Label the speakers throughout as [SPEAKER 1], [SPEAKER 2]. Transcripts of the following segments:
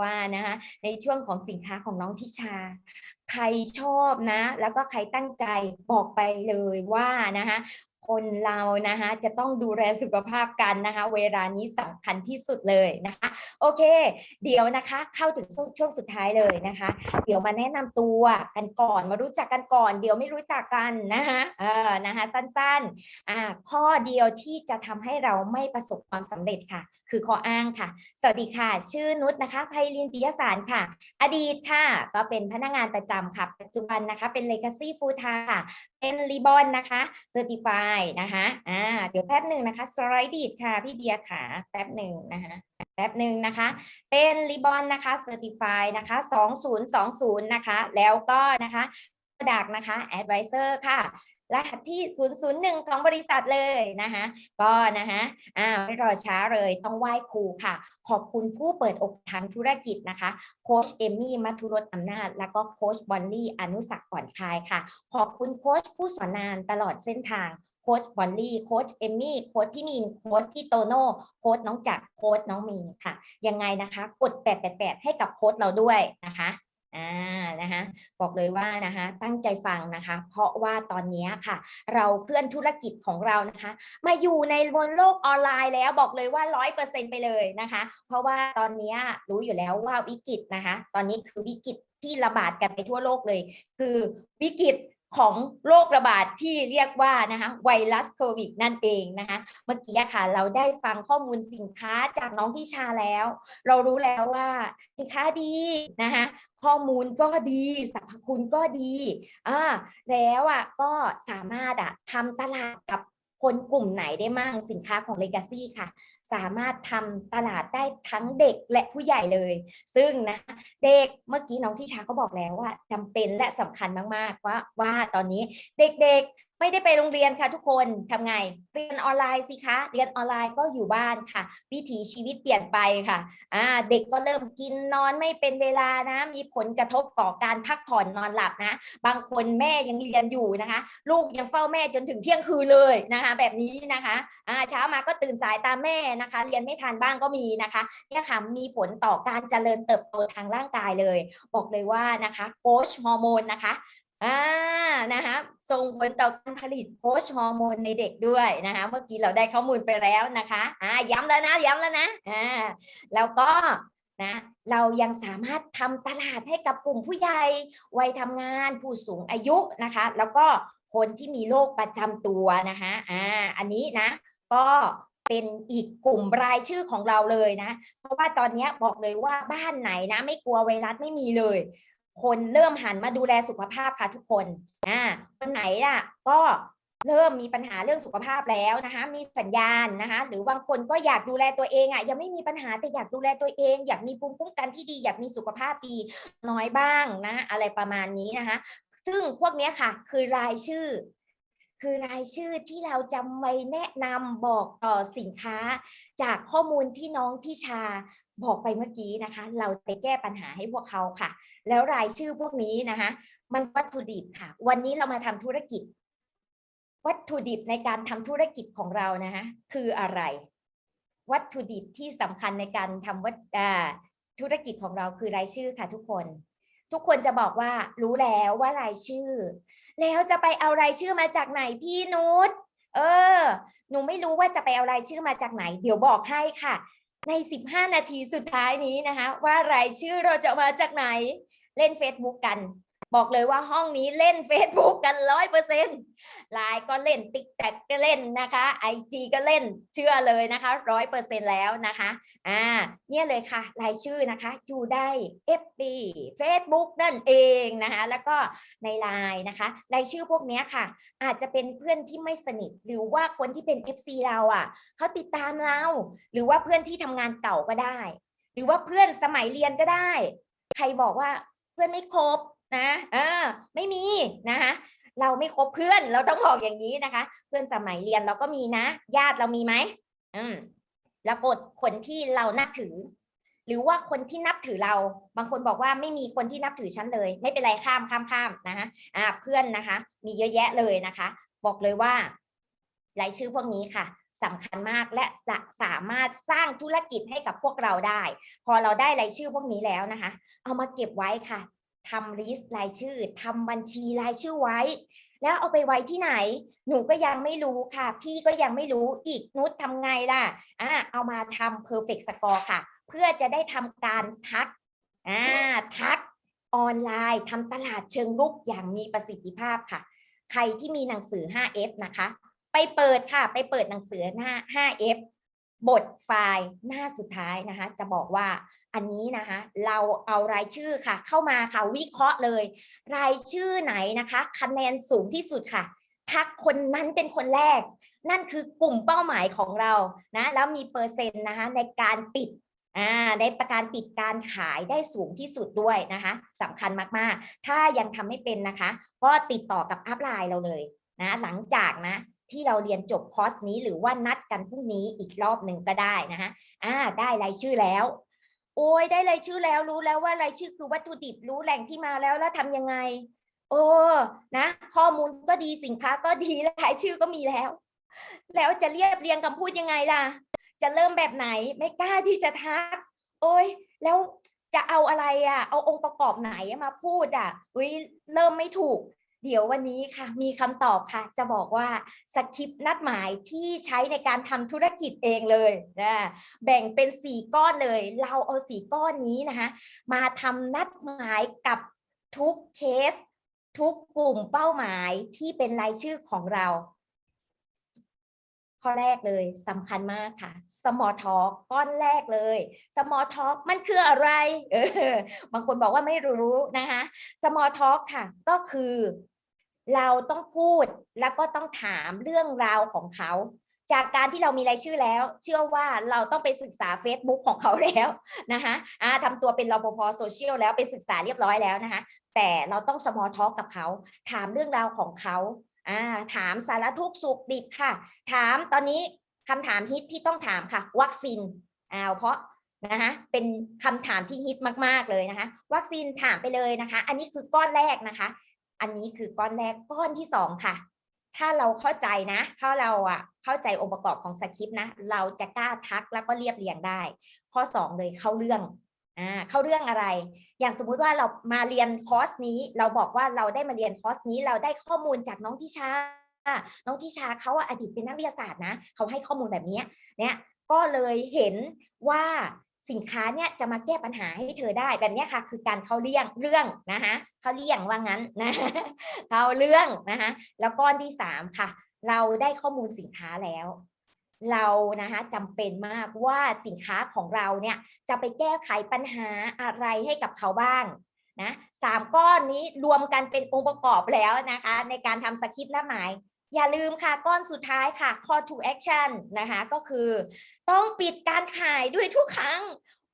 [SPEAKER 1] ว่านะคะในช่วงของสินค้าของน้องทิชา ใครชอบนะ แล้วก็ใครตั้งใจบอกไปเลยว่านะคะคนเรานะคะจะต้องดูแลสุขภาพกันนะคะ เวลานี้สำคัญที่สุดเลยนะคะ โอเค เดี๋ยวนะคะเข้าถึงช่วงช่วงสุดท้ายเลยนะคะ เดี๋ยวมาแนะนำตัวกันก่อนมารู้จักกันก่อน เดี๋ยวไม่รู้จักกันนะคะเออนะคะสั้นๆอ่าข้อเดียวที่จะทำให้เราไม่ประสบความสำเร็จค่ะ คือข้ออ้างค่ะ สวัสดีค่ะ ชื่อนุชนะคะไพลินปิยสารค่ะ อดีตค่ะ ก็เป็นพนักงานประจำค่ะ ปัจจุบันนะคะ เป็น Legacy Full Time ค่ะ เป็นรีบอนนะคะ Certify นะคะ อ่า เดี๋ยวแป๊บหนึ่งนะคะ สไลด์ดีดค่ะ พี่เบียร์ค่ะ แป๊บหนึ่งนะคะแป๊บหนึ่งนะคะ เป็นรีบอนนะคะ Certify นะคะ 2020 นะคะ แล้วก็นะคะ Product นะคะ Advisor ค่ะ รหัสที่ 001 ของบริษัทเลยนะคะก็นะคะอ่าไม่รอช้าเลยต้องไหว้ครูค่ะ ขอบคุณผู้เปิดอกทางธุรกิจนะคะโค้ชเอมมี่มัทุรสอำนาจ แล้วก็โค้ชบอลลี่อนุสักก่อนคายค่ะ ขอบคุณโค้ชผู้สอนงานตลอดเส้นทางโค้ชบอลลี่โค้ชเอมมี่โค้ชพี่มีนโค้ชพี่โตโน่โค้ชน้องจักรโค้ชน้องมีนค่ะ ยังไงนะคะ กด 888 ให้กับโค้ชเราด้วยนะคะ อ่านะคะบอกเลยว่านะคะตั้งใจฟังนะคะ เพราะว่าตอนนี้ค่ะ เราเพื่อนธุรกิจของเรานะคะ มาอยู่ในบนโลกออนไลน์แล้วบอกเลยว่าร้อยเปอร์เซ็นไปเลยนะคะ เพราะว่าตอนนี้รู้อยู่แล้วว่าวิกฤตนะคะ ตอนนี้คือวิกฤตที่ระบาดกันไปทั่วโลกเลย คือวิกฤต ของโรคระบาดที่เรียกว่านะคะไวรัสโควิดนั่นเองนะคะเมื่อกี้ค่ะเราได้ฟังข้อมูลสินค้าจากน้องที่ชาแล้ว เรารู้แล้วว่าสินค้าดีนะคะข้อมูลก็ดีสรรพคุณก็ดีอ่าแล้วอะก็สามารถอะทำตลาดกับ คนกลุ่มไหนได้มั่งสินค้าของ Legacy ค่ะ สามารถทำตลาดได้ทั้งเด็กและผู้ใหญ่เลย ซึ่งนะเด็กเมื่อกี้น้องที่ชาก็บอกแล้วว่าจำเป็นและสำคัญมากๆว่าว่าตอนนี้เด็กๆ ไม่ได้ไปโรงเรียนค่ะทุกคนทำไง เรียนออนไลน์สิคะ เรียนออนไลน์ก็อยู่บ้านค่ะ วิถีชีวิตเปลี่ยนไปค่ะอ่าเด็กก็เริ่มกินนอนไม่เป็นเวลานะ มีผลกระทบก่อการพักผ่อนนอนหลับนะ บางคนแม่ยังเรียนอยู่นะคะ ลูกยังเฝ้าแม่จนถึงเที่ยงคืนเลยนะคะ แบบนี้นะคะอ่าเช้ามาก็ตื่นสายตามแม่นะคะ เรียนไม่ทันบ้างก็มีนะคะเนี่ยค่ะมีผลต่อการเจริญเติบโตทางร่างกายเลย บอกเลยว่านะคะโคชฮอร์โมนนะคะ อ่านะคะส่งผลต่อการผลิตโคชฮอร์โมนในเด็กด้วยนะคะ เมื่อกี้เราได้ข้อมูลไปแล้วนะคะอ่าย้ำแล้วนะย้ำแล้วนะอ่าแล้วก็นะเรายังสามารถทำตลาดให้กับกลุ่มผู้ใหญ่วัยทำงานผู้สูงอายุนะคะ แล้วก็คนที่มีโรคประจำตัวนะคะอ่าอันนี้นะก็เป็นอีกกลุ่มรายชื่อของเราเลยนะ เพราะว่าตอนนี้บอกเลยว่าบ้านไหนนะ ไม่กลัวไวรัสไม่มีเลย คนเริ่มหันมาดูแลสุขภาพค่ะทุกคนอ่าคนไหนอะก็เริ่มมีปัญหาเรื่องสุขภาพแล้วนะคะมีสัญญาณนะคะหรือบางคนก็อยากดูแลตัวเองอะยังไม่มีปัญหาแต่อยากดูแลตัวเอง อยากมีภูมิคุ้มกันที่ดี อยากมีสุขภาพดีน้อยบ้างนะ อะไรประมาณนี้นะคะ ซึ่งพวกนี้ค่ะ คือรายชื่อ คือรายชื่อที่เราจำไว้แนะนำบอกต่อสินค้า จากข้อมูลที่น้องทิชาบอกไปเมื่อกี้นะคะ เราไปแก้ปัญหาให้พวกเขาค่ะ แล้วรายชื่อพวกนี้นะคะมันวัตถุดิบค่ะ วันนี้เรามาทำธุรกิจ วัตถุดิบในการทำธุรกิจของเรานะคะคืออะไร วัตถุดิบที่สำคัญในการทำวัตธุรกิจของเราคือรายชื่อค่ะทุกคน ทุกคนจะบอกว่ารู้แล้วว่ารายชื่อ แล้วจะไปเอารายชื่อมาจากไหนพี่นุชเออ หนูไม่รู้ว่าจะไปเอารายชื่อมาจากไหน เดี๋ยวบอกให้ค่ะ ใน 15 นาทีสุดท้ายนี้นะคะ ว่ารายชื่อเราจะมาจากไหน เล่น Facebook กัน บอกเลยว่าห้องนี้เล่น Facebook กันร้อยเปอร์เซ็นต์ไลน์ก็เล่นติ๊กแท็กก็เล่นนะคะไอจีก็เล่นเชื่อเลยนะคะร้อยเปอร์เซ็นต์แล้วนะคะอ่าเนี่ยเลยค่ะรายชื่อนะคะอยู่ได้ FB Facebook นั่นเองนะคะแล้วก็ในไลน์นะคะรายชื่อพวกนี้ค่ะ อาจจะเป็นเพื่อนที่ไม่สนิท หรือว่าคนที่เป็น FC เราอะเขาติดตามเรา หรือว่าเพื่อนที่ทำงานเก่าก็ได้ หรือว่าเพื่อนสมัยเรียนก็ได้ ใครบอกว่า พื่อนไม่ครบนะเออไม่มีนะคะเราไม่คบเพื่อนเราต้องบอกอย่างนี้นะคะ เพื่อนสมัยเรียนเราก็มีนะ ญาติเรามีไหมอืมแล้วกดคนที่เรานับถือ หรือว่าคนที่นับถือเรา บางคนบอกว่าไม่มีคนที่นับถือฉันเลย ไม่เป็นไรข้ามข้ามข้ามนะคะอ่าเพื่อนนะคะ มีเยอะแยะเลยนะคะ บอกเลยว่ารายชื่อพวกนี้ค่ะ สำคัญมากและสะสามารถสร้างธุรกิจให้กับพวกเราได้ พอเราได้รายชื่อพวกนี้แล้วนะคะ เอามาเก็บไว้ค่ะทำลิสต์รายชื่อทำบัญชีรายชื่อไว้ แล้วเอาไปไว้ที่ไหน หนูก็ยังไม่รู้ค่ะ พี่ก็ยังไม่รู้อีกนุชทำไงล่ะอ่าเอามาทำ perfect score ค่ะ เพื่อจะได้ทำการทักอ่าทักออนไลน์ทำตลาดเชิงรุกอย่างมีประสิทธิภาพค่ะ ใครที่มีหนังสือ 5F นะคะ ไปเปิดค่ะ ไปเปิดหนังสือหน้า 5F บทไฟล์หน้าสุดท้ายนะคะ จะบอกว่าอันนี้นะคะ เราเอารายชื่อค่ะ เข้ามาค่ะวิเคราะห์เลย รายชื่อไหนนะคะ คะแนนสูงที่สุดค่ะทักคนนั้นเป็นคนแรก นั่นคือกลุ่มเป้าหมายของเรานะแล้วมีเปอร์เซ็นต์นะคะในการปิดอ่าในประการปิดการขายได้สูงที่สุดด้วยนะคะสำคัญมากๆ ถ้ายังทำไม่เป็นนะคะ ก็ติดต่อกับอัพไลน์เราเลยนะหลังจากนะ ที่เราเรียนจบคอร์สนี้ หรือว่านัดกันพรุ่งนี้อีกรอบหนึ่งก็ได้นะคะอ่าได้รายชื่อแล้ว โอ้ยได้รายชื่อแล้วรู้แล้วว่ารายชื่อคือวัตถุดิบรู้แหล่งที่มาแล้วแล้วทำยังไงเออนะ ข้อมูลก็ดีสินค้าก็ดีรายชื่อก็มีแล้ว แล้วจะเรียบเรียงคำพูดยังไงล่ะ จะเริ่มแบบไหนไม่กล้าที่จะทัก โอ้ยแล้วจะเอาอะไรอะเอาองค์ประกอบไหนมาพูดอะอุ้ยเริ่มไม่ถูก เดี๋ยววันนี้ค่ะมีคำตอบค่ะ จะบอกว่าสคริปต์นัดหมายที่ใช้ในการทำธุรกิจเองเลยนะแบ่งเป็นสี่ก้อนเลย เราเอาสี่ก้อนนี้นะคะมาทำนัดหมายกับทุกเคส ทุกกลุ่มเป้าหมายที่เป็นรายชื่อของเรา ข้อแรกเลยสำคัญมากค่ะ small talk ก้อนแรกเลย small talk มันคืออะไรเออบางคนบอกว่าไม่รู้นะคะ small talk ค่ะ ก็คือ เราต้องพูดแล้วก็ต้องถามเรื่องราวของเขา จากการที่เรามีรายชื่อแล้ว เชื่อว่าเราต้องไปศึกษา Facebook ของเขาแล้วนะคะอ่าทำตัวเป็นรปภโซเชียลแล้วไปศึกษาเรียบร้อยแล้วนะคะ แต่เราต้อง small talk กับเขา ถามเรื่องราวของเขา อ่าถามสารทุกสุขดิบค่ะ ถามตอนนี้คำถามฮิตที่ต้องถามค่ะ วัคซีนอ้าวเพราะนะคะเป็นคำถามที่ฮิตมาก ๆ เลยนะคะ วัคซีนถามไปเลยนะคะ อันนี้คือก้อนแรกนะคะ อันนี้คือก้อนแรกก้อนที่สองค่ะ ถ้าเราเข้าใจนะถ้าเราอะเข้าใจองค์ประกอบของสคริปต์นะ เราจะกล้าทักแล้วก็เรียบเรียงได้ ข้อสองเลยเข้าเรื่อง อ่าเข้าเรื่องอะไร อย่างสมมุติว่าเรามาเรียนคอร์สนี้ เราบอกว่าเราได้มาเรียนคอร์สนี้เราได้ข้อมูลจากน้องทิชา น้องทิชาเขาอะอดีตเป็นนักวิทยาศาสตร์นะเขาให้ข้อมูลแบบนี้เนี่ยก็เลยเห็นว่าสินค้าเนี่ยจะมาแก้ปัญหาให้เธอได้แบบนี้ค่ะ คือการเข้าเรื่องเรื่องนะคะเข้าเรื่องว่างั้นนะเข้าเรื่องนะคะแล้วก้อนที่สามค่ะ เราได้ข้อมูลสินค้าแล้ว เรานะคะจำเป็นมากว่าสินค้าของเราเนี่ยจะไปแก้ไขปัญหาอะไรให้กับเขาบ้างนะสามก้อนนี้รวมกันเป็นองค์ประกอบแล้วนะคะ ในการทำสคริปต์และหมาย อย่าลืมค่ะก้อนสุดท้ายค่ะ call to action นะคะก็คือ ต้องปิดการขายด้วยทุกครั้ง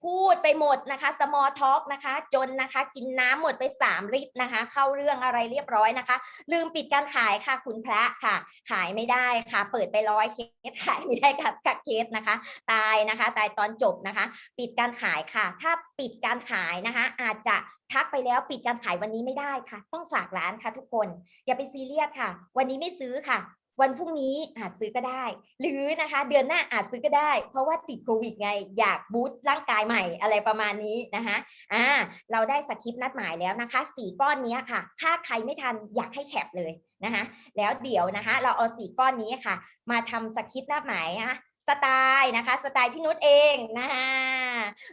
[SPEAKER 1] พูดไปหมดนะคะ small talk นะคะ จนนะคะ กินน้ำหมดไป 3 ลิตรนะคะ เข้าเรื่องอะไรเรียบร้อยนะคะ ลืมปิดการขายค่ะคุณพระค่ะ ขายไม่ได้ค่ะ เปิดไปร้อยเคสขายไม่ได้ค่ะกับเคสนะคะ ตายนะคะ ตายตอนจบนะคะ ปิดการขายค่ะ ถ้าปิดการขายนะคะ อาจจะทักไปแล้วปิดการขายวันนี้ไม่ได้ค่ะ ต้องฝากร้านค่ะทุกคน อย่าไปซีเรียสค่ะ วันนี้ไม่ซื้อค่ะ วันพรุ่งนี้อาจซื้อก็ได้ หรือนะคะเดือนหน้าอาจซื้อก็ได้ เพราะว่าติดโควิดไง อยากบูตร่างกายใหม่อะไรประมาณนี้นะคะอ่าเราได้สคริปต์นัดหมายแล้วนะคะสี่ก้อนนี้ค่ะ ถ้าใครไม่ทันอยากให้แคปเลยนะคะแล้วเดี๋ยวนะคะเราเอาสี่ก้อนนี้ค่ะ มาทำสคริปต์นัดหมายนะคะสไตล์นะคะสไตล์พี่นุชเองนะคะ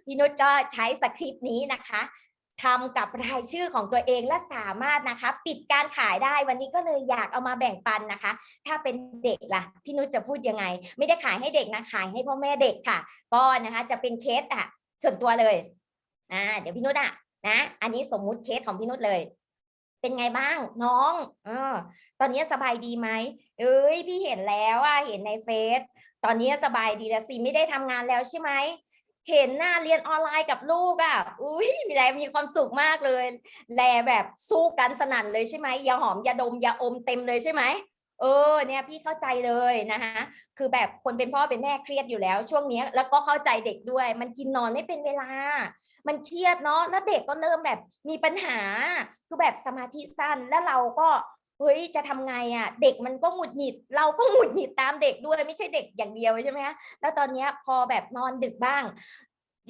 [SPEAKER 1] พี่นุชก็ใช้สคริปต์นี้นะคะ ทำกับรายชื่อของตัวเองและสามารถนะคะ ปิดการขายได้วันนี้ก็เลยอยากเอามาแบ่งปันนะคะ ถ้าเป็นเด็กล่ะพี่นุชจะพูดยังไง ไม่ได้ขายให้เด็กนะขายให้พ่อแม่เด็กค่ะก็นนะคะ จะเป็นเคสอะ ส่วนตัวเลยอ่าเดี๋ยวพี่นุชอะนะอันนี้สมมุติเคสของพี่นุชเลย เป็นไงบ้างน้องเออตอนนี้สบายดีไหมเอ้ยพี่เห็นแล้วอะเห็นในเฟซตอนนี้สบายดีแล้วสิไม่ได้ทำงานแล้วใช่ไหม เห็นหน้าเรียนออนไลน์กับลูกอะ อุ้ยมีแรมีความสุขมากเลย แลแบบสู้กันสนั่นเลยใช่ไหมยาหอมยาดมยาอมเต็มเลยใช่ไหมเออเนี่ยพี่เข้าใจเลยนะคะคือแบบคนเป็นพ่อเป็นแม่เครียดอยู่แล้ว ช่วงนี้แล้วก็เข้าใจเด็กด้วย มันกินนอนไม่เป็นเวลา มันเครียดเนาะแล้วเด็กก็เริ่มแบบมีปัญหาคือแบบสมาธิสั้นแล้วเราก็ เฮ้ยจะทำไงอะ เด็กมันก็หงุดหงิด เราก็หงุดหงิดตามเด็กด้วยไม่ใช่เด็กอย่างเดียวใช่ไหมคะแล้วตอนนี้พอแบบนอนดึกบ้าง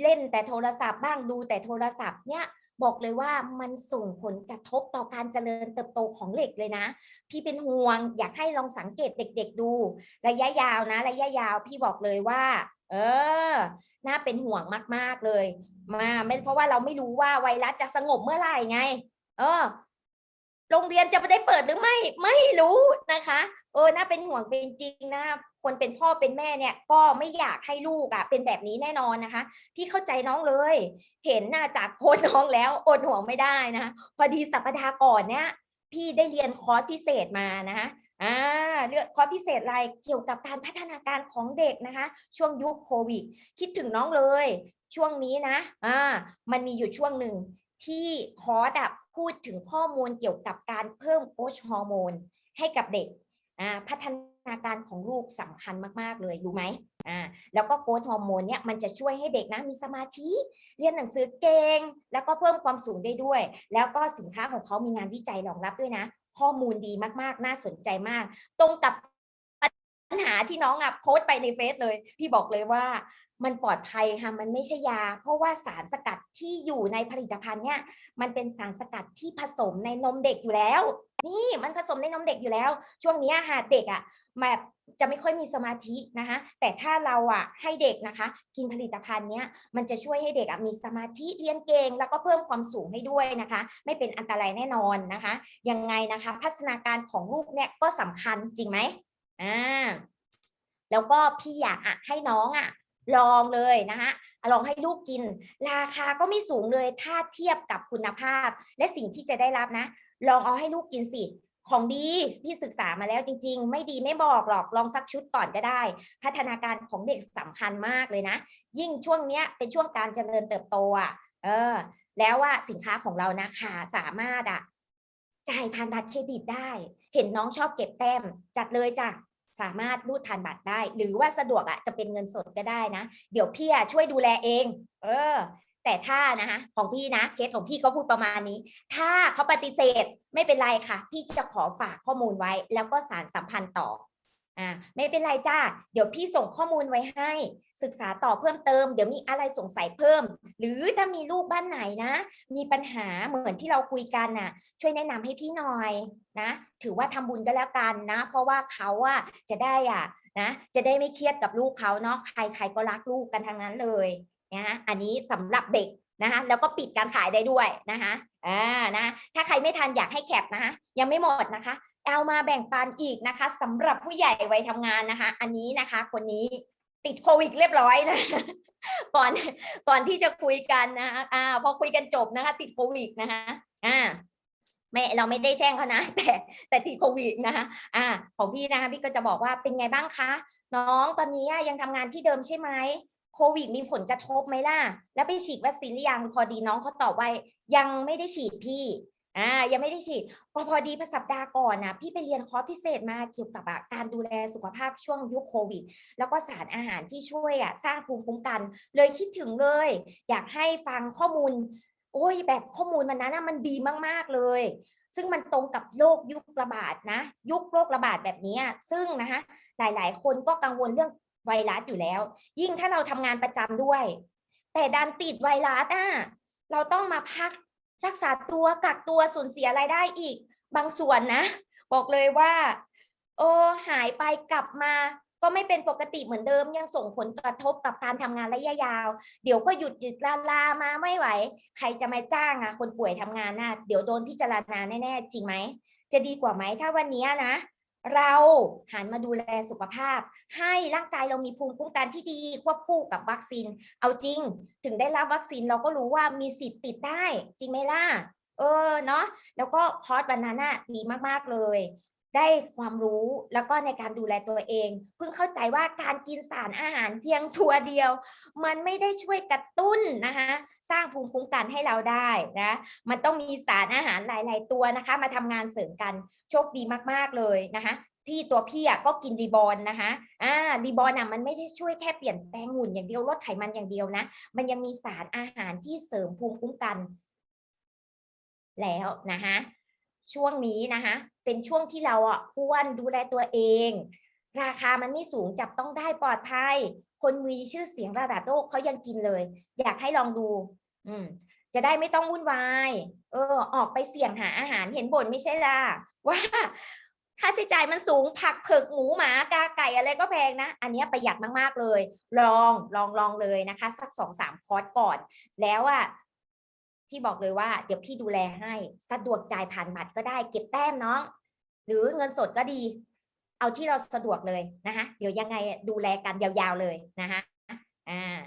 [SPEAKER 1] เล่นแต่โทรศัพท์บ้างดูแต่โทรศัพท์เนี่ยบอกเลยว่ามันส่งผลกระทบต่อการเจริญเติบโตของเด็กเลยนะ พี่เป็นห่วงอยากให้ลองสังเกตเด็ก ๆ ดู ระยะยาวนะ ระยะยาวพี่บอกเลยว่า เออ น่าเป็นห่วงมากๆเลย มาไม่เพราะว่าเราไม่รู้ว่าไวรัสจะสงบเมื่อไหร่ไง เออ โรงเรียนจะไม่ได้เปิดหรือไม่ไม่รู้นะคะเออน่าเป็นห่วงเป็นจริงนะคนเป็นพ่อเป็นแม่เนี่ยก็ไม่อยากให้ลูกอะเป็นแบบนี้แน่นอนนะคะ พี่เข้าใจน้องเลย เห็นหน้าจากโพสน้องแล้วอดห่วงไม่ได้นะคะพอดีสัปดาห์ก่อนเนี่ยพี่ได้เรียนคอร์สพิเศษมานะคะอ่าเรื่องคอร์สพิเศษอะไรเกี่ยวกับการพัฒนาการของเด็กนะคะ ช่วงยุคโควิด คิดถึงน้องเลย ช่วงนี้นะอ่ามันมีอยู่ช่วงหนึ่ง ที่คอร์สอะพูดถึงข้อมูลเกี่ยวกับการเพิ่มโกรทฮอร์โมนให้กับเด็กพัฒนาการของลูกสำคัญมาก ๆ เลยรู้ไหมอ่าแล้วก็โกรทฮอร์โมนเนี่ยมันจะช่วยให้เด็กนะมีสมาธิ เรียนหนังสือเก่งแล้วก็เพิ่มความสูงได้ด้วย แล้วก็สินค้าของเขามีงานวิจัยรองรับด้วยนะ ข้อมูลดีมากๆ น่าสนใจมาก ตรงกับ ปัญหาที่น้องอะโพสต์ไปในเฟซเลย พี่บอกเลยว่ามันปลอดภัยค่ะมันไม่ใช่ยา เพราะว่าสารสกัดที่อยู่ในผลิตภัณฑ์เนี่ยมันเป็นสารสกัดที่ผสมในนมเด็กอยู่แล้ว นี่มันผสมในนมเด็กอยู่แล้ว ช่วงนี้ค่ะเด็กอะแบบจะไม่ค่อยมีสมาธินะคะ แต่ถ้าเราอะให้เด็กนะคะ กินผลิตภัณฑ์เนี้ยมันจะช่วยให้เด็กอะมีสมาธิเรียนเก่งแล้วก็เพิ่มความสูงให้ด้วยนะคะ ไม่เป็นอันตรายแน่นอนนะคะ ยังไงนะคะ พัฒนาการของลูกเนี่ยก็สำคัญจริงไหม อ่าแล้วก็พี่อยากอะให้น้องอะลองเลยนะคะลองให้ลูกกิน ราคาก็ไม่สูงเลยถ้าเทียบกับคุณภาพ และสิ่งที่จะได้รับนะ ลองเอาให้ลูกกินสิของดีพี่ศึกษามาแล้วจริง ๆ ไม่ดีไม่บอกหรอกลองสักชุดก่อนก็ได้ พัฒนาการของเด็กสำคัญมากเลยนะ ยิ่งช่วงเนี้ยเป็นช่วงการเจริญเติบโตอะเออ แล้วว่าสินค้าของเรานะคะสามารถอะจ่ายผ่านบัตรเครดิตได้ เห็นน้องชอบเก็บแต้มจัดเลยจ้ะ สามารถรูดผ่านบัตรได้ หรือว่าสะดวกอะจะเป็นเงินสดก็ได้นะ เดี๋ยวพี่อะช่วยดูแลเอง เออ แต่ถ้านะคะของพี่นะเคสของพี่ก็พูดประมาณนี้ ถ้าเขาปฏิเสธไม่เป็นไรค่ะ พี่จะขอฝากข้อมูลไว้ แล้วก็สารสัมพันธ์ต่อ อ่าไม่เป็นไรจ้าเดี๋ยวพี่ส่งข้อมูลไว้ให้ ศึกษาต่อเพิ่มเติม เดี๋ยวมีอะไรสงสัยเพิ่ม หรือถ้ามีลูกบ้านไหนนะ มีปัญหาเหมือนที่เราคุยกันน่ะ ช่วยแนะนำให้พี่หน่อยนะ ถือว่าทำบุญก็แล้วกันนะ เพราะว่าเขาอะจะได้อะนะ จะได้ไม่เครียดกับลูกเขาเนาะใครใครก็รักลูกกันทั้งนั้นเลยนะอันนี้สำหรับเด็กนะคะแล้วก็ปิดการขายได้ด้วยนะคะอ่านะถ้าใครไม่ทันอยากให้แคปนะคะยังไม่หมดนะคะ เอามาแบ่งปันอีกนะคะสำหรับผู้ใหญ่วัยทำงานนะคะ อันนี้นะคะ คนนี้ติดโควิดเรียบร้อยนะก่อนก่อนที่จะคุยกันนะคะอ่าพอคุยกันจบนะคะ ติดโควิดนะคะอ่าไม่เราไม่ได้แช่งเขานะ แต่แต่ติดโควิดนะคะอ่า ของพี่นะคะพี่ก็จะบอกว่าเป็นไงบ้างคะ น้องตอนนี้ยังทำงานที่เดิมใช่ไหมโควิดมีผลกระทบไหมล่ะ แล้วไปฉีดวัคซีนหรือยังพอดีน้องเขาตอบว่ายังไม่ได้ฉีดพี่ อ่ายังไม่ได้ฉีดพอพอดีประสัปดาห์ก่อนนะพี่ไปเรียนคอร์สพิเศษมาเกี่ยวกับการดูแลสุขภาพช่วงยุคโควิด แล้วก็สารอาหารที่ช่วยอะสร้างภูมิคุ้มกัน เลยคิดถึงเลย อยากให้ฟังข้อมูล โอ้ยแบบข้อมูลมันนั้นมันดีมากๆเลย ซึ่งมันตรงกับโรคยุคระบาดนะ ยุคโรคระบาดแบบนี้ซึ่งนะคะหลาย ๆ คนก็กังวลเรื่องไวรัสอยู่แล้ว ยิ่งถ้าเราทำงานประจำด้วย แต่ดันติดไวรัสอะเราต้องมาพัก รักษาตัวกักตัวสูญเสียรายได้อีก บางส่วนนะ บอกเลยว่า โอ้หายไปกลับมา ก็ไม่เป็นปกติเหมือนเดิม ยังส่งผลกระทบกับการทำงานระยะยาว เดี๋ยวก็หยุดหยุดลาลามาไม่ไหว ใครจะมาจ้างอะ คนป่วยทำงานน่ะเดี๋ยวโดนพิจารณาแน่ๆจริงไหมจะดีกว่าไหมถ้าวันนี้นะ เราหันมาดูแลสุขภาพ ให้ร่างกายเรามีภูมิคุ้มกันที่ดีควบคู่กับวัคซีน เอาจริง ถึงได้รับวัคซีนเราก็รู้ว่ามีสิทธิ์ติดได้ จริงไหมล่ะเออเนาะแล้วก็คอร์สวันนั้นน่ะดีมาก ๆ เลย ได้ความรู้แล้วก็ในการดูแลตัวเอง เพิ่งเข้าใจว่าการกินสารอาหารเพียงทัวเดียว มันไม่ได้ช่วยกระตุ้นนะคะสร้างภูมิคุ้มกันให้เราได้นะมันต้องมีสารอาหารหลาย ๆ ตัวนะคะ มาทำงานเสริมกันโชคดีมาก ๆ เลยนะคะที่ตัวพี่อะก็กินรีบอลนะคะ อ่ารีบอลอะมันไม่ได้ช่วยแค่เปลี่ยนแปลงหุ่นอย่างเดียวลดไขมันอย่างเดียวนะ มันยังมีสารอาหารที่เสริมภูมิคุ้มกัน แล้วนะคะ ช่วงนี้นะคะ เป็นช่วงที่เราอะควรดูแลตัวเอง ราคามันไม่สูงจับต้องได้ปลอดภัย คนมีชื่อเสียงระดับโลกเขายังกินเลย อยากให้ลองดู อืมจะได้ไม่ต้องวุ่นวาย เออ ออกไปเสี่ยงหาอาหารเห็นบ่นไม่ใช่ล่ะ ว่าค่าใช้จ่ายมันสูงผักเผือกหมูหมากาไก่อะไรก็แพงนะ อันนี้ประหยัดมาก ๆ เลย ลองลองลองเลยนะคะ สักสองสามคอร์สก่อน แล้วอะ พี่บอกเลยว่าเดี๋ยวพี่ดูแลให้สะดวกจ่ายผ่านบัตรก็ได้เก็บแต้มเนาะหรือเงินสดก็ดี เอาที่เราสะดวกเลยนะคะเดี๋ยวยังไงดูแลกันยาวๆเลยนะคะอ่า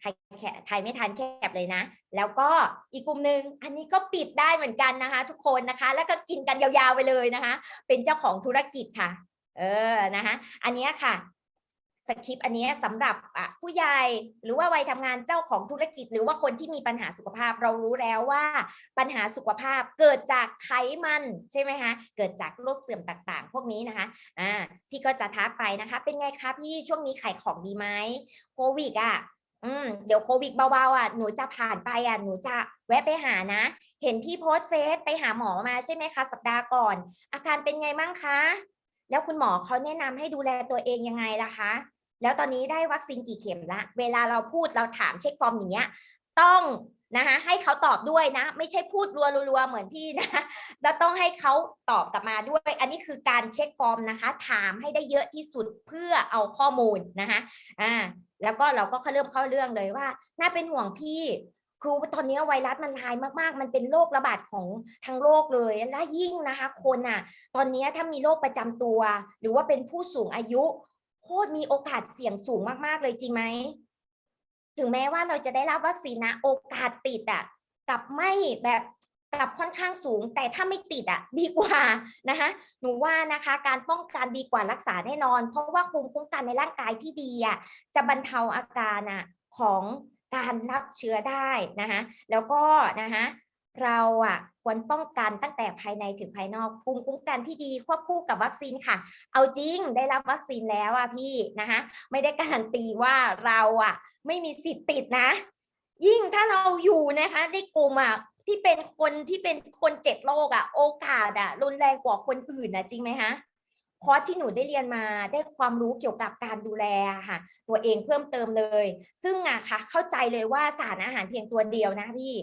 [SPEAKER 1] ใครแคใครไม่ทันแคบเลยนะ แล้วก็อีกกลุ่มหนึ่งอันนี้ก็ปิดได้เหมือนกันนะคะ ทุกคนนะคะ แล้วก็กินกันยาวๆไปเลยนะคะ เป็นเจ้าของธุรกิจค่ะ เออนะคะ อันนี้ค่ะ สคริปต์อันนี้สำหรับอะผู้ใหญ่หรือว่าวัยทำงานเจ้าของธุรกิจ หรือว่าคนที่มีปัญหาสุขภาพเรารู้แล้วว่า ปัญหาสุขภาพเกิดจากไขมันใช่ไหมคะเกิดจากโรคเสื่อมต่างๆ พวกนี้นะคะอ่าพี่ก็จะทักไปนะคะ เป็นไงคะพี่ช่วงนี้ขายของดีไหมโควิดอะอืมเดี๋ยวโควิดเบาๆอะหนูจะผ่านไปอะหนูจะแวะไปหานะ เห็นพี่โพสต์เฟซไปหาหมอมาใช่ไหมคะ สัปดาห์ก่อน อาการเป็นไงบ้างคะ แล้วคุณหมอเขาแนะนำให้ดูแลตัวเองยังไงล่ะคะ แล้วตอนนี้ได้วัคซีนกี่เข็มละ เวลาเราพูดเราถามเช็คฟอร์มอย่างเงี้ย ต้องนะคะให้เขาตอบด้วยนะ ไม่ใช่พูดรัวๆเหมือนพี่นะแล้วต้องให้เขาตอบกลับมาด้วย อันนี้คือการเช็คฟอร์มนะคะ ถามให้ได้เยอะที่สุดเพื่อเอาข้อมูลนะคะอ่าแล้วก็เราก็เริ่มเข้าเรื่องเลยว่า น่าเป็นห่วงพี่คือตอนนี้ไวรัสมันลายมากๆ มันเป็นโรคระบาดของทั้งโลกเลย และยิ่งนะคะ คนอะ ตอนนี้ถ้ามีโรคประจำตัว หรือว่าเป็นผู้สูงอายุ โคตรมีโอกาสเสี่ยงสูงมากๆเลยจริงไหม ถึงแม้ว่าเราจะได้รับวัคซีนนะโอกาสติดอะกับไม่แบบกับค่อนข้างสูง แต่ถ้าไม่ติดอะดีกว่านะคะหนูว่านะคะการป้องกันดีกว่ารักษาแน่นอน เพราะว่าภูมิคุ้มกันในร่างกายที่ดีอะจะบรรเทาอาการอะของการรับเชื้อได้นะคะแล้วก็นะคะ เราอะควรป้องกันตั้งแต่ภายในถึงภายนอกภูมิคุ้มกันที่ดีควบคู่กับวัคซีนค่ะ เอาจริงได้รับวัคซีนแล้วอะพี่นะคะไม่ได้การันตีว่าเราอะไม่มีสิทธิ์ติดนะ ยิ่งถ้าเราอยู่นะคะในกลุ่มอะที่เป็นคนที่เป็นคนเจ็ดโรคอะโอกาสอะรุนแรงกว่าคนอื่นนะจริงไหมฮะ คอร์สที่หนูได้เรียนมาได้ความรู้เกี่ยวกับการดูแลค่ะ ตัวเองเพิ่มเติมเลย ซึ่งอะค่ะเข้าใจเลยว่าสารอาหารเพียงตัวเดียวนะพี่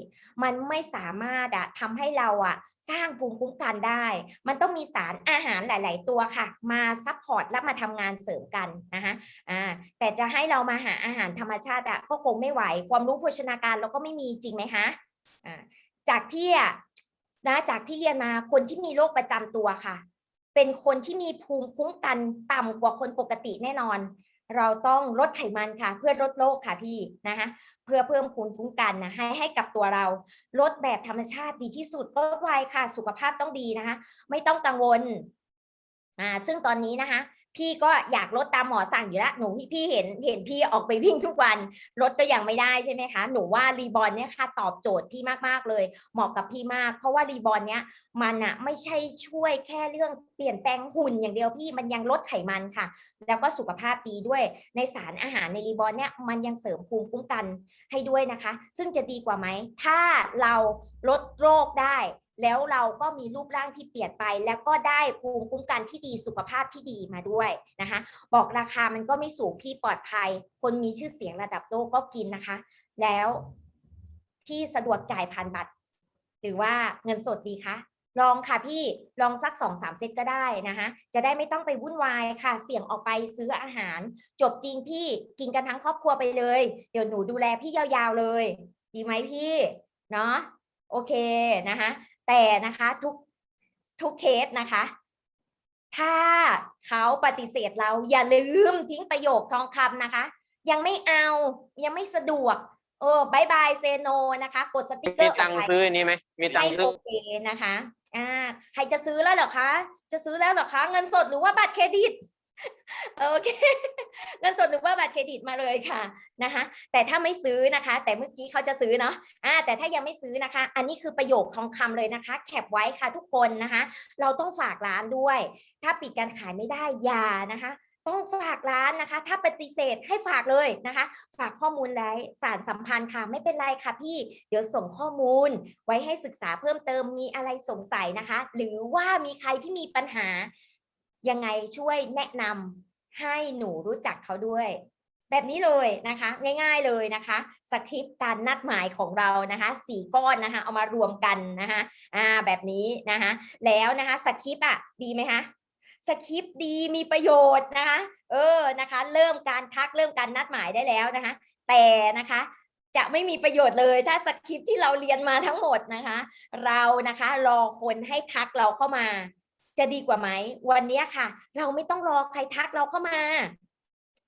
[SPEAKER 1] มันไม่สามารถอะทำให้เราอะสร้างภูมิคุ้มกันได้ มันต้องมีสารอาหารหลาย ๆ ตัวค่ะ มาซัพพอร์ตและมาทำงานเสริมกันนะคะอ่าแต่จะให้เรามาหาอาหารธรรมชาติอะก็คงไม่ไหว ความรู้โภชนาการเราก็ไม่มีจริงไหมคะอ่าจากที่อะนะจากที่เรียนมาคนที่มีโรคประจำตัวค่ะ เป็นคนที่มีภูมิคุ้มกันต่ำกว่าคนปกติแน่นอน เราต้องลดไขมันค่ะ เพื่อลดโรคค่ะพี่นะคะเพื่อเพิ่มภูมิคุ้มกันนะให้ให้กับตัวเราลดแบบธรรมชาติดีที่สุดลดไวค่ะ สุขภาพต้องดีนะคะ ไม่ต้องกังวลอ่าซึ่งตอนนี้นะคะ พี่ก็อยากลดตามหมอสั่งอยู่แล้วหนูพี่เห็นเห็นพี่ออกไปวิ่งทุกวันลดก็ยังไม่ได้ใช่ไหมคะ หนูว่ารีบอลเนี่ยค่ะตอบโจทย์พี่มากๆเลย เหมาะกับพี่มาก เพราะว่ารีบอลเนี้ยมันอะไม่ใช่ช่วยแค่เรื่องเปลี่ยนแปลงหุ่นอย่างเดียวพี่มันยังลดไขมันค่ะ แล้วก็สุขภาพดีด้วย ในสารอาหารในรีบอลเนี่ยมันยังเสริมภูมิคุ้มกันให้ด้วยนะคะ ซึ่งจะดีกว่าไหมถ้าเราลดโรคได้ แล้วเราก็มีรูปร่างที่เปลี่ยนไป แล้วก็ได้ภูมิคุ้มกันที่ดีสุขภาพที่ดีมาด้วยนะคะ บอกราคามันก็ไม่สูงพี่ปลอดภัย คนมีชื่อเสียงระดับโลกก็กินนะคะ แล้วพี่สะดวกจ่ายผ่านบัตร หรือว่าเงินสดดีคะลองค่ะพี่ลองสักสองสามเซตก็ได้นะคะจะได้ไม่ต้องไปวุ่นวายค่ะ เสี่ยงออกไปซื้ออาหาร จบจริงพี่กินกันทั้งครอบครัวไปเลย เดี๋ยวหนูดูแลพี่ยาวๆเลย ดีไหมพี่ เนาะโอเคนะคะ แต่นะคะทุกทุกเคสนะคะ ถ้าเขาปฏิเสธเราอย่าลืมทิ้งประโยคทองคำนะคะ ยังไม่เอายังไม่สะดวกเออบายบายเซโนนะคะ กดสติกเก
[SPEAKER 2] มี
[SPEAKER 1] อร์
[SPEAKER 2] ตังค์ซื้ออันนี้ไหมมีตัง
[SPEAKER 1] ไม่
[SPEAKER 2] ค์ซื้
[SPEAKER 1] โอ
[SPEAKER 2] อ
[SPEAKER 1] เคนะคะอ่าใครจะซื้อแล้วเหรอคะ จะซื้อแล้วเหรอคะ เงินสดหรือว่าบัตรเครดิต โอเคเงินสดหรือว่าบัตรเครดิตมาเลยค่ะนะคะ แต่ถ้าไม่ซื้อนะคะ แต่เมื่อกี้เขาจะซื้อเนาะอ่าแต่ถ้ายังไม่ซื้อนะคะ อันนี้คือประโยคทองคำเลยนะคะ แคปไว้ค่ะทุกคนนะคะ เราต้องฝากร้านด้วย ถ้าปิดการขายไม่ได้อย่านะคะ ต้องฝากร้านนะคะ ถ้าปฏิเสธให้ฝากเลยนะคะ ฝากข้อมูลไว้สารสัมพันธ์ค่ะไม่เป็นไรค่ะพี่ เดี๋ยวส่งข้อมูล ไว้ให้ศึกษาเพิ่มเติมมีอะไรสงสัยนะคะ หรือว่ามีใครที่มีปัญหา ยังไงช่วยแนะนำให้หนูรู้จักเขาด้วย แบบนี้เลยนะคะ ง่ายๆเลยนะคะสคริปต์การนัดหมายของเรานะคะสี่ก้อนนะคะเอามารวมกันนะคะอ่าแบบนี้นะคะแล้วนะคะสคริปต์อะดีไหมคะสคริปต์ดีมีประโยชน์นะคะ เออนะคะ เริ่มการทักเริ่มการนัดหมายได้แล้วนะคะ แต่นะคะจะไม่มีประโยชน์เลยถ้าสคริปต์ที่เราเรียนมาทั้งหมดนะคะ เรานะคะรอคนให้ทักเราเข้ามา จะดีกว่าไหม วันนี้ค่ะ เราไม่ต้องรอใครทักเราเข้ามา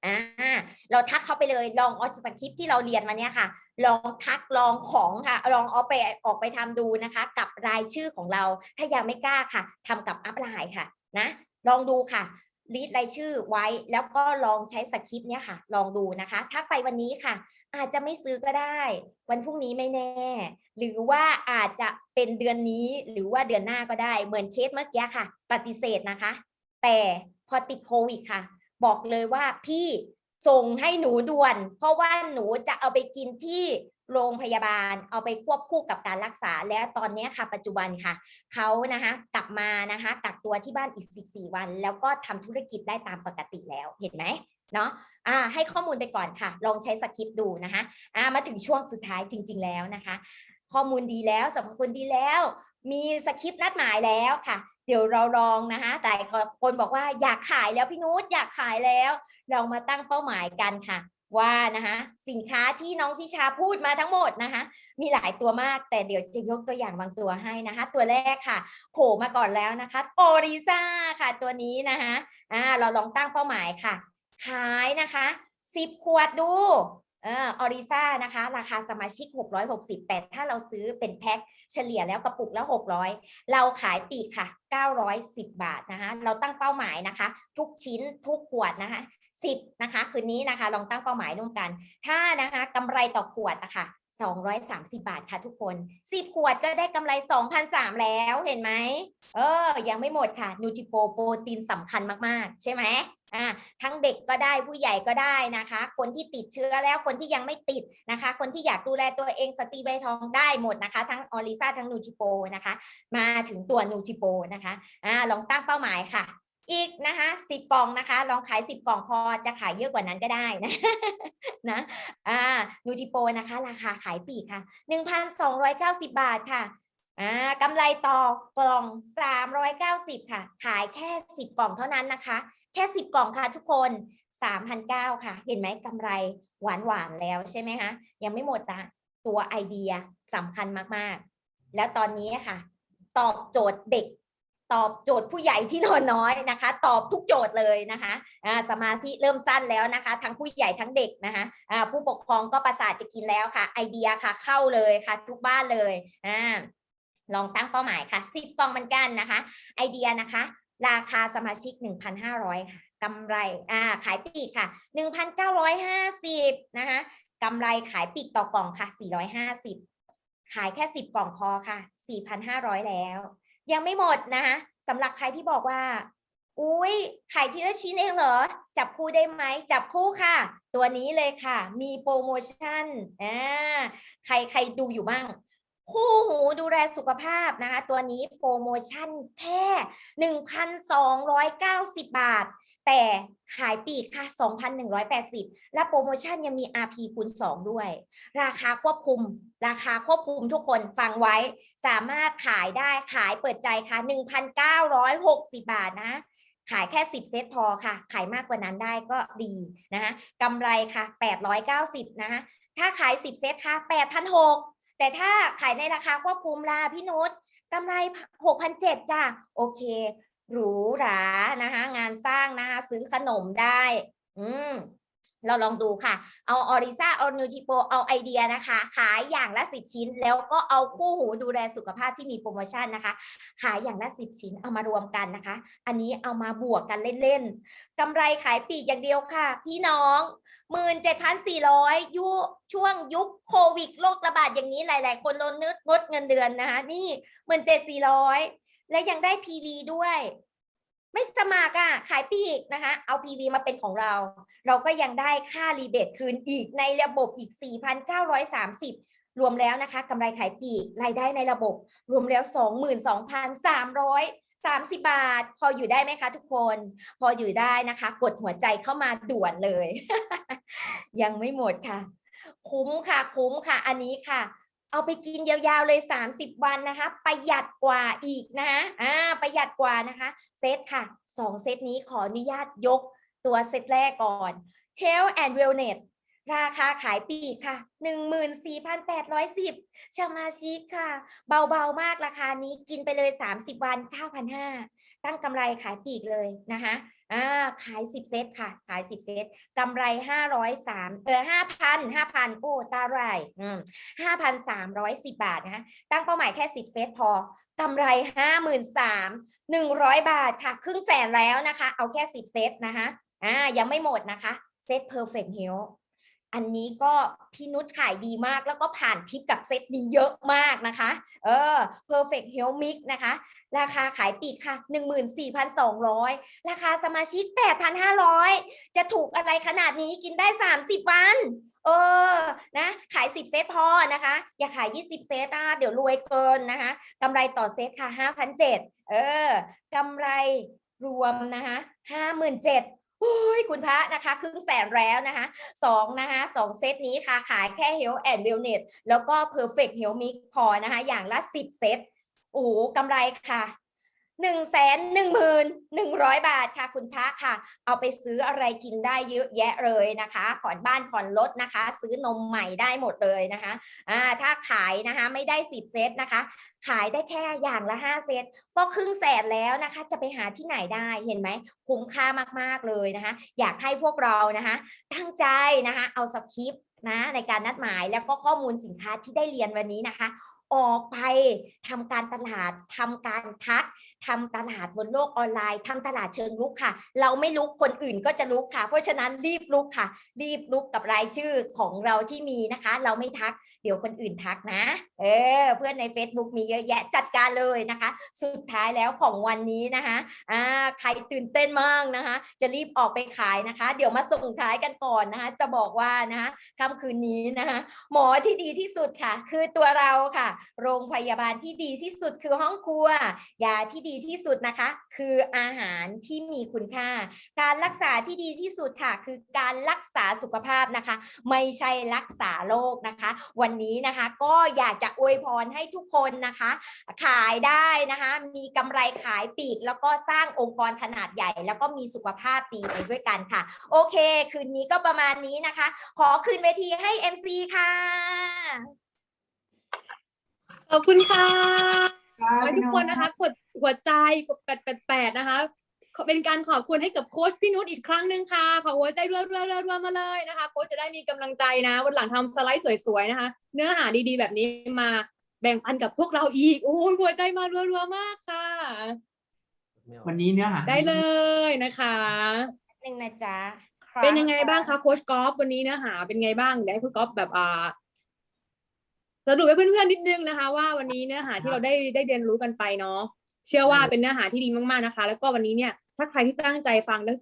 [SPEAKER 1] อ่าเราทักเขาไปเลยลองเอาสคริปที่เราเรียนมาเนี่ยค่ะ ลองทักลองของค่ะ ลองเอาไปออกไปทำดูนะคะ กับรายชื่อของเรา ถ้ายังไม่กล้าค่ะทำกับอัพไลน์ค่ะนะลองดูค่ะลีดรายชื่อไว้แล้วก็ลองใช้สคริปต์เนี่ยค่ะ ลองดูนะคะ ทักไปวันนี้ค่ะ อาจจะไม่ซื้อก็ได้ วันพรุ่งนี้ไม่แน่ หรือว่าอาจจะเป็นเดือนนี้หรือว่าเดือนหน้าก็ได้ เหมือนเคสเมื่อกี้ค่ะ ปฏิเสธนะคะ แต่พอติดโควิดค่ะ บอกเลยว่าพี่ส่งให้หนูด่วน เพราะว่าหนูจะเอาไปกินที่โรงพยาบาล เอาไปควบคู่กับการรักษาแล้วตอนนี้ค่ะ ปัจจุบันค่ะเขานะคะกลับมานะคะกักตัวที่บ้านอีก 14 วัน แล้วก็ทำธุรกิจได้ตามปกติแล้วเห็นไหม เนาะอ่าให้ข้อมูลไปก่อนค่ะ ลองใช้สคริปต์ดูนะคะอ่ามาถึงช่วงสุดท้ายจริง ๆ แล้วนะคะ ข้อมูลดีแล้วสรรพคุณดีแล้ว มีสคริปต์นัดหมายแล้วค่ะ เดี๋ยวเราลองนะคะแต่คนบอกว่าอยากขายแล้วพี่นุชอยากขายแล้ว เรามาตั้งเป้าหมายกันค่ะว่านะคะสินค้าที่น้องทิชาพูดมาทั้งหมดนะคะมีหลายตัวมากแต่เดี๋ยวจะยกตัวอย่างบางตัวให้นะคะ ตัวแรกค่ะโผล่มาก่อนแล้วนะคะโอริซ่าค่ะตัวนี้นะคะอ่าเราลองตั้งเป้าหมายค่ะ ขายนะคะ10ขวดดูเออออริซ่านะคะ ราคาสมาชิก 660 แต่ถ้าเราซื้อเป็นแพ็คเฉลี่ยแล้วกระปุกละ 600 เราขายปีกค่ะ 910 บาทนะคะเราตั้งเป้าหมายนะคะ ทุกชิ้นทุกขวดนะคะ10นะคะคืนนี้นะคะลองตั้งเป้าหมายร่วมกัน ถ้านะคะกำไรต่อขวดนะคะ 230 บาทค่ะทุกคน 10 ขวดก็ได้กำไร 2,003แล้วเห็นไหม เออ ยังไม่หมดค่ะนูจิโปโปรตีนสำคัญมาก ๆ ใช่ไหมอ่าทั้งเด็กก็ได้ผู้ใหญ่ก็ได้นะคะ คนที่ติดเชื้อแล้วคนที่ยังไม่ติดนะคะ คนที่อยากดูแลตัวเองสตีใบทองได้หมดนะคะ ทั้งออริซ่าทั้งนูจิโปนะคะ มาถึงตัวนูจิโปนะคะอ่าลองตั้งเป้าหมายค่ะ อีกนะคะสิบกล่องนะคะ ลองขายสิบกล่องพอจะขายเยอะกว่านั้นก็ได้นะนะอ่านูจิโปนะคะ ราคาขายปีกค่ะหนึ่งพันสองร้อยเก้าสิบาทค่ะอ่ากำไรต่อกล่องสามร้อยเก้าสิบค่ะ ขายแค่สิบกล่องเท่านั้นนะคะ แค่สิบกล่องค่ะทุกคนสามพันเก้าค่ะ เห็นไหมกำไรหวานหวานแล้วใช่ไหมคะยังไม่หมดนะตัวไอเดียสำคัญมากๆ แล้วตอนนี้ค่ะ ตอบโจทย์เด็ก ตอบโจทย์ผู้ใหญ่ที่นอนน้อยนะคะ ตอบทุกโจทย์เลยนะคะสมาธิเริ่มสั้นแล้วนะคะ ทั้งผู้ใหญ่ทั้งเด็กนะคะผู้ปกครองก็ประสาทจะกินแล้วค่ะ ไอเดียค่ะเข้าเลยค่ะ ทุกบ้านเลยอ่าลองตั้งเป้าหมายค่ะสิบกล่องเหมือนกันนะคะ ไอเดียนะคะ ราคาสมาชิก 1,500 ค่ะกำไรอ่าขายปีกค่ะ 1,950นะคะกำไรขายปีกต่อกล่องค่ะ 450 ขายแค่ 10 กล่องพอค่ะ 4,500 แล้ว ยังไม่หมดนะคะสำหรับใครที่บอกว่า อุ้ยขายทีละชิ้นเองเหรอ จับคู่ได้ไหม จับคู่ค่ะ ตัวนี้เลยค่ะ มีโปรโมชั่นอ่าใครใครดูอยู่บ้าง คู่หูดูแลสุขภาพนะคะ ตัวนี้โปรโมชั่นแค่ 1,290 บาท แต่ขายปีกค่ะ 2,180 และโปรโมชั่นยังมี RP คูณ2ด้วย ราคาควบคุม ราคาควบคุมทุกคนฟังไว้สามารถขายได้ขายเปิดใจค่ะ1,960 บาทนะขายแค่ 10 เซตพอค่ะ ขายมากกว่านั้นได้ก็ดีนะคะกำไรค่ะ 890 นะคะถ้าขาย 10 เซตค่ะ 8,600 แต่ถ้าขายในราคาควบคุมล่ะพี่นุชกำไร 6,700 จ้ะ โอเค หรูหรานะคะงานสร้างนะคะซื้อขนมได้ อืม เราลองดูค่ะ เอาออริซาเอานิวทิโปเอาไอเดียนะคะ ขายอย่างละสิบชิ้น แล้วก็เอาคู่หูดูแลสุขภาพที่มีโปรโมชั่นนะคะ ขายอย่างละสิบชิ้นเอามารวมกันนะคะ อันนี้เอามาบวกกันเล่นๆกำไรขายปีกอย่างเดียวค่ะ พี่น้องหมื่นเจ็ดพันสี่ร้อยยุช่วงยุคโควิดโรคระบาดอย่างนี้หลาย ๆ คนโดนนึดงดเงินเดือนนะคะ นี่หมื่นเจ็ดสี่ร้อยและยังได้ PV ด้วย ไม่สมัครอะขายปีกนะคะ เอา PV มาเป็นของเรา เราก็ยังได้ค่ารีเบทคืนอีกในระบบอีก 4,930 รวมแล้วนะคะกำไรขายปีกรายได้ในระบบ รวมแล้ว 22,330 บาท พออยู่ได้ไหมคะทุกคน พออยู่ได้นะคะ กดหัวใจเข้ามาด่วนเลย ยังไม่หมดค่ะ คุ้มค่ะ คุ้มค่ะ อันนี้ค่ะ เอาไปกินยาวๆเลย 30 วันนะคะ ประหยัดกว่าอีกนะคะอ่าประหยัดกว่านะคะเซตค่ะ 2 เซตนี้ขออนุญาตยกตัวเซตแรกก่อน Health and Wellness ราคาขายปีกค่ะ 14,810สมาชิกค่ะ เบาๆมากราคานี้กินไปเลย 30 วัน 9,500 ตั้งกำไรขายปีกเลยนะคะ อ่าขาย10เซตค่ะ ขาย10เซตกำไร503เออ5,000 5,000โอ้ตาไรอืม5,310บาทนะคะตั้งเป้าหมายแค่10เซตพอกำไร53,100บาทค่ะ ครึ่งแสนแล้วนะคะ เอาแค่10เซตนะคะอ่ายังไม่หมดนะคะเซต Perfect Health อั อันนี้ก็พี่นุชขายดีมากแล้วก็ผ่านทิปกับเซตนี้เยอะมากนะคะ เออ Perfect Health Mix นะคะ ราคาขายปีกค่ะ 14,200 ราคาสมาชิก 8,500 จะถูกอะไรขนาดนี้กินได้ 30 วัน เออ นะ ขาย 10 เซตพอนะคะ อย่าขาย 20 เซตอะเดี๋ยวรวยเกินนะคะกำไรต่อเซตค่ะ 5,700 เออกำไรรวมนะคะ 57,000 โอ้ยคุณพระนะคะครึ่งแสนแล้วนะคะสองนะคะสองเซตนี้ค่ะ ขายแค่ Health and Wellness แล้วก็ Perfect Health Mix พอนะคะ อย่างละ 10 เซตโอ้โหกำไรค่ะ หนึ่งแสนหนึ่งหมื่นหนึ่งร้อยบาทค่ะคุณพระค่ะ เอาไปซื้ออะไรกินได้เยอะแยะเลยนะคะผ่อนบ้านผ่อนรถนะคะ ซื้อนมใหม่ได้หมดเลยนะคะอ่าถ้าขายนะคะไม่ได้สิบเซตนะคะ ขายได้แค่อย่างละห้าเซต ก็ครึ่งแสนแล้วนะคะ จะไปหาที่ไหนได้เห็นไหมคุ้มค่ามากๆเลยนะคะ อยากให้พวกเรานะคะ ตั้งใจนะคะ เอาสคริปต์นะในการนัดหมายแล้วก็ข้อมูลสินค้าที่ได้เรียนวันนี้นะคะ ออกไปทำการตลาดทำการทัก ทำตลาดบนโลกออนไลน์ทำตลาดเชิงลุกค่ะ เราไม่ลุกคนอื่นก็จะลุกค่ะ เพราะฉะนั้นรีบลุกค่ะ รีบลุกกับรายชื่อของเราที่มีนะคะ เราไม่ทัก เดี๋ยวคนอื่นทักนะ เออ เพื่อนใน Facebook มีเยอะแยะจัดการเลยนะคะ สุดท้ายแล้วของวันนี้นะคะอ่าใครตื่นเต้นมากนะคะ จะรีบออกไปขายนะคะ เดี๋ยวมาส่งท้ายกันก่อนนะคะ จะบอกว่านะคะค่ำคืนนี้นะคะหมอที่ดีที่สุดค่ะ คือตัวเราค่ะ โรงพยาบาลที่ดีที่สุดคือห้องครัวยาที่ดีที่สุดนะคะ คืออาหารที่มีคุณค่า การรักษาที่ดีที่สุดค่ะ คือการรักษาสุขภาพนะคะ ไม่ใช่รักษาโรคนะคะวันนี้นะคะ ก็อยากจะอวยพรให้ทุกคนนะคะ ขายได้นะคะ มีกำไรขายปลีก แล้วก็สร้างองค์กรขนาดใหญ่ แล้วก็มีสุขภาพดีไปด้วยกันค่ะ โอเค คืนนี้ก็ประมาณนี้นะคะ ขอคืนเวทีให้ MC ค่ะ
[SPEAKER 2] ขอบคุณค่ะข
[SPEAKER 3] ค่ะ
[SPEAKER 2] อให้ทุกคนนะคะ กดหัวใจกดแปดแปดแปดนะคะขอ เป็นการขอบคุณให้กับโค้ชพี่นุชอีกครั้งหนึ่งค่ะ ขอหัวใจรัวรัวรัวรัวมาเลยนะคะ โค้ชจะได้มีกำลังใจนะ วันหลังทำสไลด์สวยๆนะคะ เนื้อหาดีๆ แบบนี้มาแบ่งปันกับพวกเราอีก โอ้ยหัวใจมารัวรัวมากค่ะ
[SPEAKER 3] วันนี้เนื้อหา
[SPEAKER 2] ได้เลยนะคะ
[SPEAKER 1] หนึ่งนะจ๊ะ
[SPEAKER 2] เป็นยังไงบ้างคะโค้ชกอล์ฟวันนี้เนื้อหาเป็นไงบ้างเดี๋ยวให้คุณกอล์ฟแบบอ่าสรุปให้เพื่อนๆนิดนึงนะคะ ว่าวันนี้เนื้อหาที่เราได้ได้เรียนรู้กันไปเนาะ เชื่อว่าเป็นเนื้อหาที่ดีมากๆนะคะ แล้วก็วันนี้เนี่ยถ้าใครที่ตั้งใจฟังตั้ง